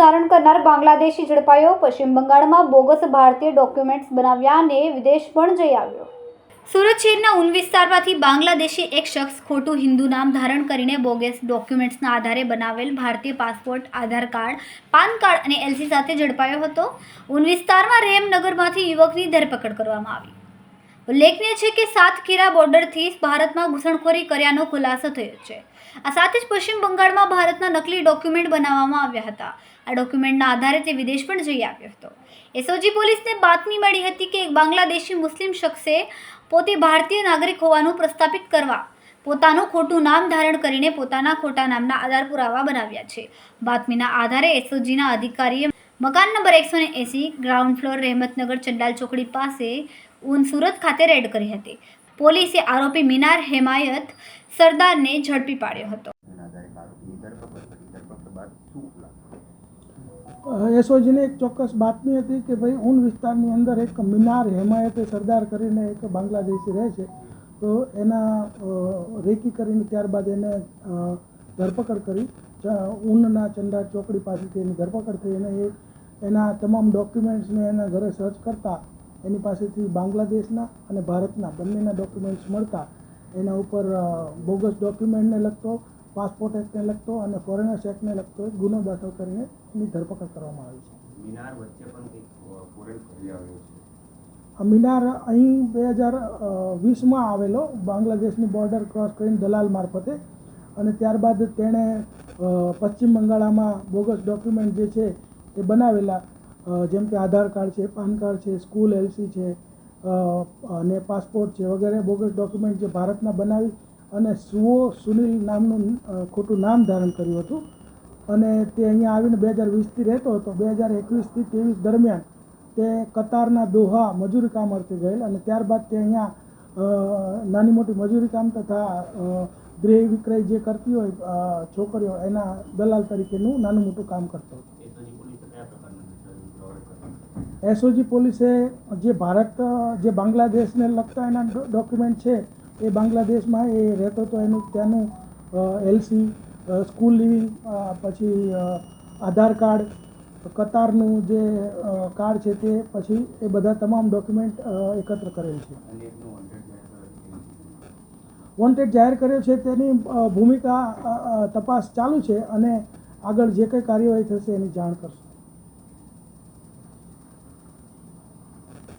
ધારણ કરનાર બાંગ્લાદેશી ઝડપાયો પશ્ચિમ બંગાળમાં બોગસ ભારતીય ડોક્યુમેન્ટ્સ બનાવ્યા અને વિદેશ પણ જઈ આવ્યો. સુરત શહેરના ઉન વિસ્તારમાંથી બાંગ્લાદેશી એક શખ્સ ખોટું હિન્દુ નામ ધારણ કરીને બોગસ ડોક્યુમેન્ટ્સના આધારે બનાવેલ ભારતીય passport, Aadhaar card, PAN card અને એલસી સાથે ઝડપાયો હતો. ઉન વિસ્તારમાં રેમનગરમાંથી યુવકની ધરપકડ કરવામાં આવી. ઉલ્લેખનીય છે કે સાતખીરા બોર્ડરથી ભારતમાં ઘૂસણખોરી કર્યાનો ખુલાસો થયો છે. આ સાથે જ પશ્ચિમ બંગાળમાં ભારતના નકલી ડોક્યુમેન્ટ બનાવવામાં આવ્યા હતા. આ ડોક્યુમેન્ટના આધારે તે વિદેશ પણ જઈ આવ્યો હતો. એસઓજી પોલીસને બાતમી મળી હતી કે એક બાંગ્લાદેશી મુસ્લિમ શખ્સે પોતે ભારતીય નાગરિક હોવાનું પ્રસ્થાપિત કરવા પોતાનું ખોટું નામ ધારણ કરીને પોતાના ખોટા નામના આધાર પુરાવા બનાવ્યા છે. બાતમીના આધારે એસઓજીના અધિકારીએ મકાન નંબર એકસો એંસી ગ્રાઉન્ડ ફ્લોર રહેમતનગર ચંડાલ ચોકડી પાસે ઉન સુરત ખાતે રેડ કરી હતી. પોલીસે આરોપી મિનાર હેમાયત સરદારને ઝડપી પાડ્યો હતો. એસઓજીને એક ચોક્કસ બાતમી હતી કે ભાઈ ઊન વિસ્તારની અંદર એક મિનાર હેમાયતે સરદાર કરીને એક બાંગ્લાદેશી રહે છે. તો એના રેકી કરીને ત્યારબાદ એને ધરપકડ કરી. ઊનના ચંડા ચોકડી પાસેથી એની ધરપકડ થઈ અને એ એના તમામ ડોક્યુમેન્ટ્સને એના ઘરે સર્ચ કરતા એની પાસેથી બાંગ્લાદેશના અને ભારતના બંનેના ડોક્યુમેન્ટ્સ મળતા. એના ઉપર બોગસ ડોક્યુમેન્ટને લગતો પાસપોર્ટ એક્ટને લગતો અને ફોરેનર્સ એક્ટને લગતો એક ગુનો દાખલ કરીને એની ધરપકડ કરવામાં આવી છે. મિનાર વચ્ચે પણ છે? મિનાર અહીં બે હજાર વીસમાં આવેલો બાંગ્લાદેશની બોર્ડર ક્રોસ કરીને દલાલ મારફતે. અને ત્યારબાદ તેણે પશ્ચિમ બંગાળામાં બોગસ ડોક્યુમેન્ટ જે છે એ બનાવેલા જેમ કે આધાર કાર્ડ છે, પાન કાર્ડ છે, સ્કૂલ એલસી છે અને પાસપોર્ટ છે વગેરે બોગસ ડોક્યુમેન્ટ જે ભારતના બનાવી અને સુઓ સુનિલ નામનું ખોટું નામ ધારણ કર્યું હતું. અને તે અહીંયા આવીને બે હજાર વીસથી રહેતો હતો. બે હજાર એકવીસથી ત્રેવીસ દરમિયાન તે કતારના દોહા મજૂરી કામ અર્થે ગયેલ અને ત્યારબાદ તે અહીંયા નાની મોટી મજૂરી કામ તથા ગૃહ વિક્રય જે કરતી હોય છોકરીઓ એના દલાલ તરીકેનું નાનું મોટું કામ કરતો હતો. એસઓજી પોલીસે જે ભારત, જે બાંગ્લાદેશને લગતા એના ડોક્યુમેન્ટ છે, એ બાંગ્લાદેશમાં એ રહેતો હતો એનું, ત્યાંનું એલસી સ્કૂલ લિવિંગ પછી આધાર કાર્ડ, કતારનું જે કાર્ડ છે તે, પછી એ બધા તમામ ડોક્યુમેન્ટ એકત્ર કરેલ છે. વોન્ટેડ જાહેર કર્યો છે, તેની ભૂમિકા તપાસ ચાલુ છે અને આગળ જે કંઈ કાર્યવાહી થશે એની જાણ કરશું.